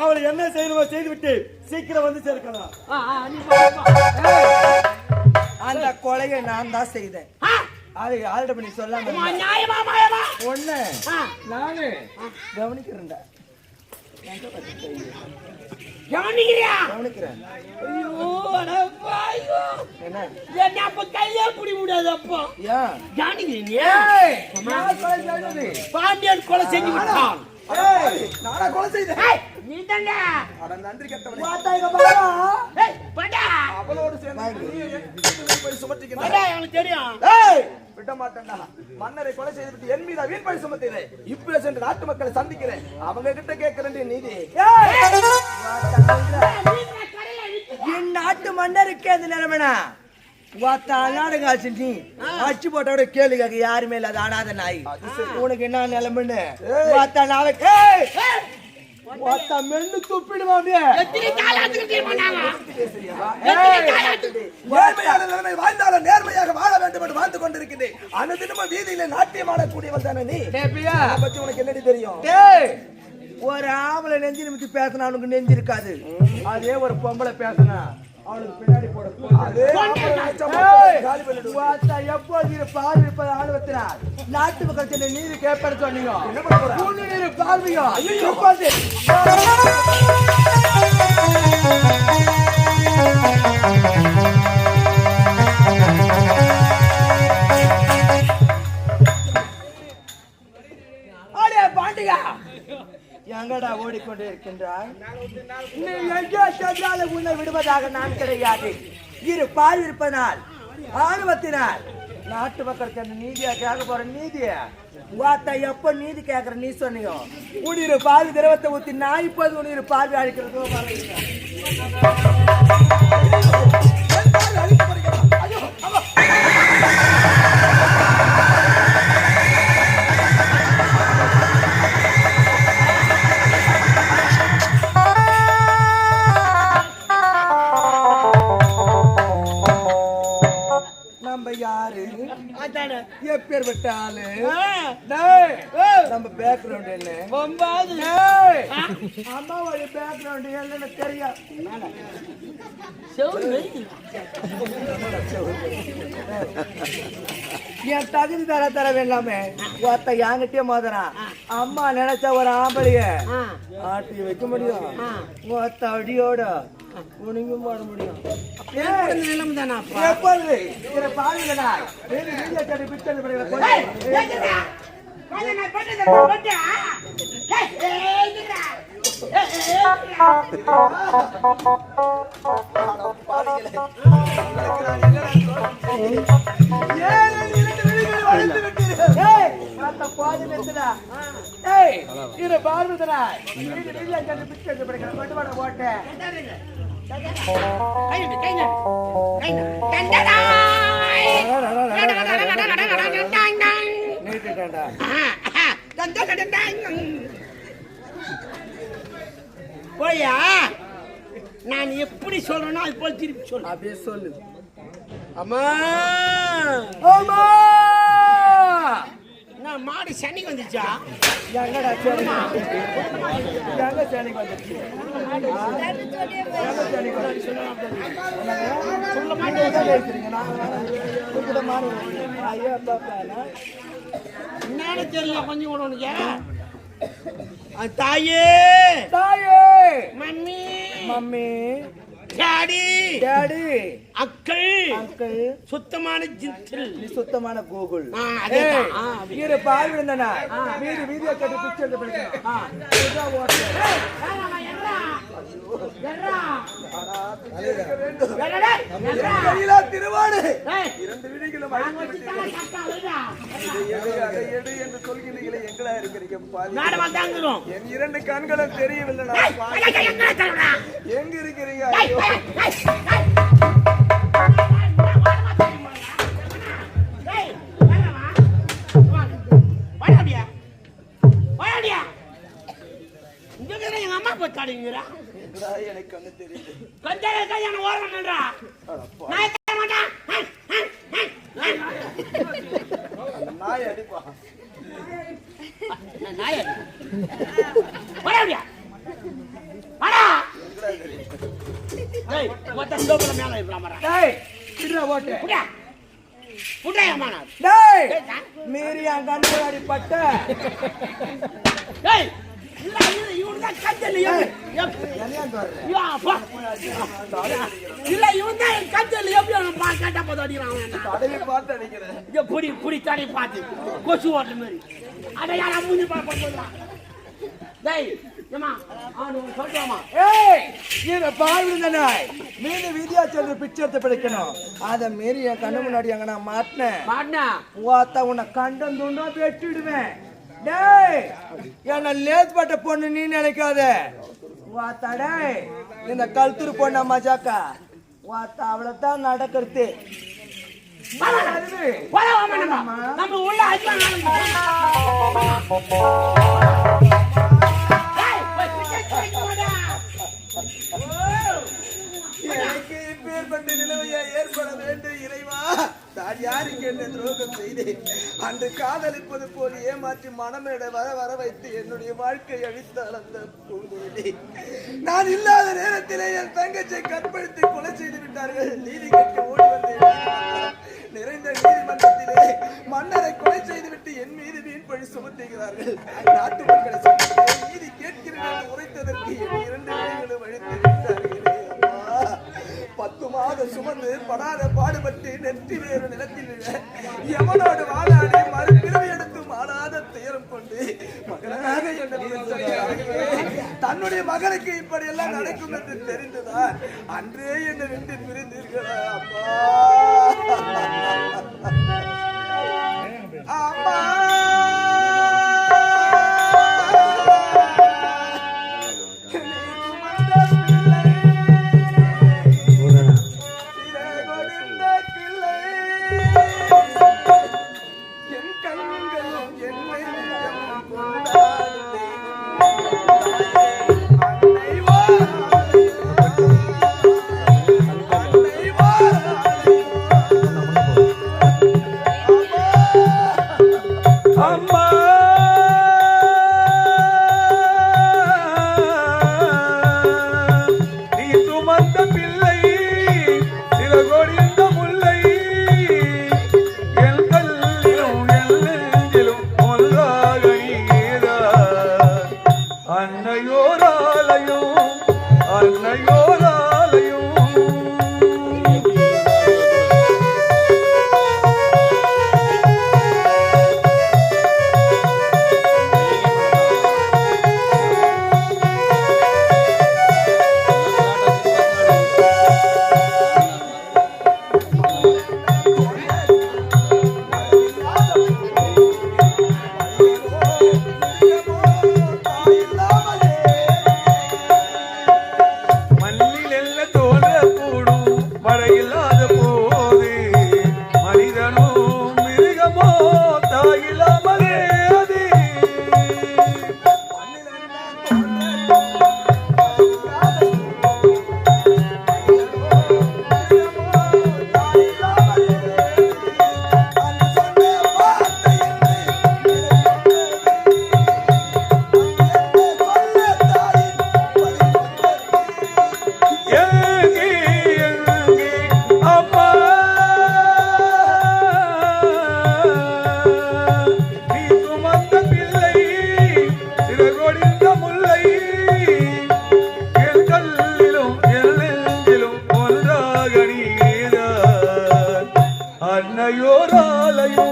அவளை என்ன செய்யணுமோ செய்துவிட்டு சீக்கிரம் வந்து சேர்க்கலாம். அந்த கொலையை நான் தான் செய்தேன். அது ஆல்ரெடி பண்ணி சொல்லாம ஒண்ணு நானு கவனிக்கிறேன் கவனிக்கிறியா? கவனிக்கிறேன். ஐயோ பாண்டியன் கொலை செஞ்சு விட்டான். கொலை செய்தேன்? நீ தாங்க அட நன்றி கெட்டவனே. பாத்தா இங்க பாடா. எனக்கு தெரியும். ஏய் மாட்டேன்டா. மன்னரை கொலை செய்துவிட்டு என் மீது வீண் பழி சுமத்தினேன். சென்று நாட்டு மக்களை சந்திக்கிறேன். அவங்க கிட்ட கேட்கிறேன் நீதி இந்த நிலைமைனா? நாடகம் ஆச்சுட்டி அச்சு போட்டோட கேளு கேட்க யாருமே இல்லாத ஆனாத நாய். உனக்கு என்ன நிலைமைன்னு? வாத்தா மென்னு துப்பிடுமா வாழ்ந்தாலும் நேர்மையாக வாழ வேண்டும் வாழ்ந்து கொண்டிருக்கிறேன் அந்த தினமும் வீதியில நாட்டியம் ஆடக்கூடியவள் தானே நீ? பத்தி உனக்கு என்னடி தெரியும்? ஒரு ஆம்பளை நெஞ்சு நிமித்து பேசினா அவனுக்கு நெஞ்சு இருக்காது. அதே ஒரு பொம்பளை பேசினா. அவனுக்கு பின்னாடி போட. பால் இருப்பது ஆழ்வத்தினார் நாட்டு மக்கள் சென்னை நீர் கேட்பட சொன்னீங்க பாண்டியா எங்கடா ஓடிக்கொண்டு இருக்கின்றாய் நீ எங்கே சென்றாலும் உன்னை விடுவதாக நான் கிடையாது. இரு பார்விருப்பனால் ஆணவத்தினால். நாட்டு மக்களுக்கு அந்த நீதியா கேட்க போற நீதியா வாத்தா எப்ப நீதி கேட்கற நீ சொன்னியோ? உனிரு பால் திரவத்தை ஊத்தி நான் இப்போது உனிரு பால் அழிக்கிறதோ யாரு? எப்பேற்பட்ட ஆளு. நம்ம பேக்ரவுண்ட் என்ன? ஒன்பது அம்மாவோட பேக்ரவுண்ட் என்னன்னு தெரியும் என் தகுதி தர தர வேண்டாமே. ஒருத்த என்கிட்டயே மோதறான் அம்மா நினைச்ச ஒரு ஆம்பளைய ஆட்டி வைக்க முடியும். ஒருத்த அடியோட உனக்கும் போட முடியும். நிலம் தானா எப்போது இதில் பாருங்கடா. அழிந்து விட்டீர்கள். ஏய் அந்த பாதி மெத்தடா ஏய் போயா நான் எப்படி சொல்றேன்னா அது போல் திருப்பி சொல்லு. அப்படியே சொல்லு. அம்மா! அம்மா! மாடு சனிக்கு வந்துச்சா எங்கடா? எங்க சேனைக்கு வந்துச்சு ஆ? எங்க சேனைக்கு வந்துச்சு? என்னங்க? நீங்க எதை பேசுறீங்க? நாங்க வேணா உங்ககிட்ட மாடு வாங்குறோம். ஐயோ, என்னன்னு தெரியல கொஞ்சம் கூட உனக்கு தாயே தாயே மம்மி மம்மி டாடி டாடி அக்கள் அங்கிள் சுத்தமான ஜித்தில் நீ சுத்தமான கூகுள் ஆ, இரு பால் விழுந்தனா? வீடு கட்டி எடுத்து படிக்கணும். கையிலா திருவாடு. இரண்டு விட்டது. எடு, என்று சொல்கிறீர்களே, எங்கடா இருக்கிறீங்க? பாவி? நாடகம் தாங்குறோம் என் இரண்டு கண்களும் தெரியவில்லை. எங்க இருக்கிறீங்க? எனக்கு கண்ணு தெரியுது? கொஞ்சம் கல்யாணம் ஓரம் நின்றா. நான் தர மாட்டேன் நாய் அடிப்பா. நான் நாயா நீ? வாடா அப்படியா? வாடா. டேய் மொத்த டோப்புல மேல இருக்கலாமடா டேய் விடுறா ஓட்டு புடியா? புடியா மானா டேய் மீறி என் கண்ணு முன்னாடி பட்ட டேய் இல்ல இவன் தான் தான் கஞ்சல் எப்படி அவன் கேட்டா போது அடிக்கிறான். புடி புடி தடை பார்த்து. கொசு ஓட்டுற மாதிரி. அட யாரா மூஞ்சி பா போடலாம் டேய் பிடிக்கணும். அதை மீறி என் கண்ணு முன்னாடி அங்க நான் மாட்டினேன். ஓத்த உன்னை கண்டம் துண்டா வெட்டிடுவேன். டேய் என்ன லேத்பட்ட பொண்ணு நீ நினைக்காத. வாத்தா டேய் இந்த கழுத்துரு பொண்ணா மஜாக்கா வாத்தா அவ்வளவுதான் நடக்கிறது போடா நம்ம உள்ள எனக்கு இப்பேற்பட்ட நிலைமையை ஏற்பட வேண்டும் இறைவா. நான் யாருக்கு என்ன துரோகம் செய்தேன்? அன்று காதலிப்பது போல் ஏமாற்றி மனமேட வர வர வைத்து என்னுடைய வாழ்க்கை அழித்தால் அந்த பூங்குழலி நான் இல்லாத நேரத்திலே என் தங்கச்சை கற்பழித்து கொலை செய்து விட்டார்கள். நீதி கேட்க ஓடி வந்தேன் நிறைந்த நீதிமன்றத்திலே மன்னரை கொலை செய்துவிட்டு என் மீது வீண் பழி சுமத்துகிறார்கள். நாட்டு மக்களை நீதி கேட்கிறேன் உரைத்ததற்கு என் இரண்டு நிலைகளும் அழித்து விட்டார் பத்து மாதம் சுமந்து படாத பாடுபட்டு நெற்றி வேறு நிலத்தில் விழ எவனோடு வாழாடி மறுபிறவி எடுத்து மாறாத துயரம் கொண்டு மகனாக தன்னுடைய மகனுக்கு இப்படி எல்லாம் நடக்கும் என்று தெரிந்துதான் அன்றே என்னை விட்டு பிரிந்தீர்களா அப்பா. నయోరాలయో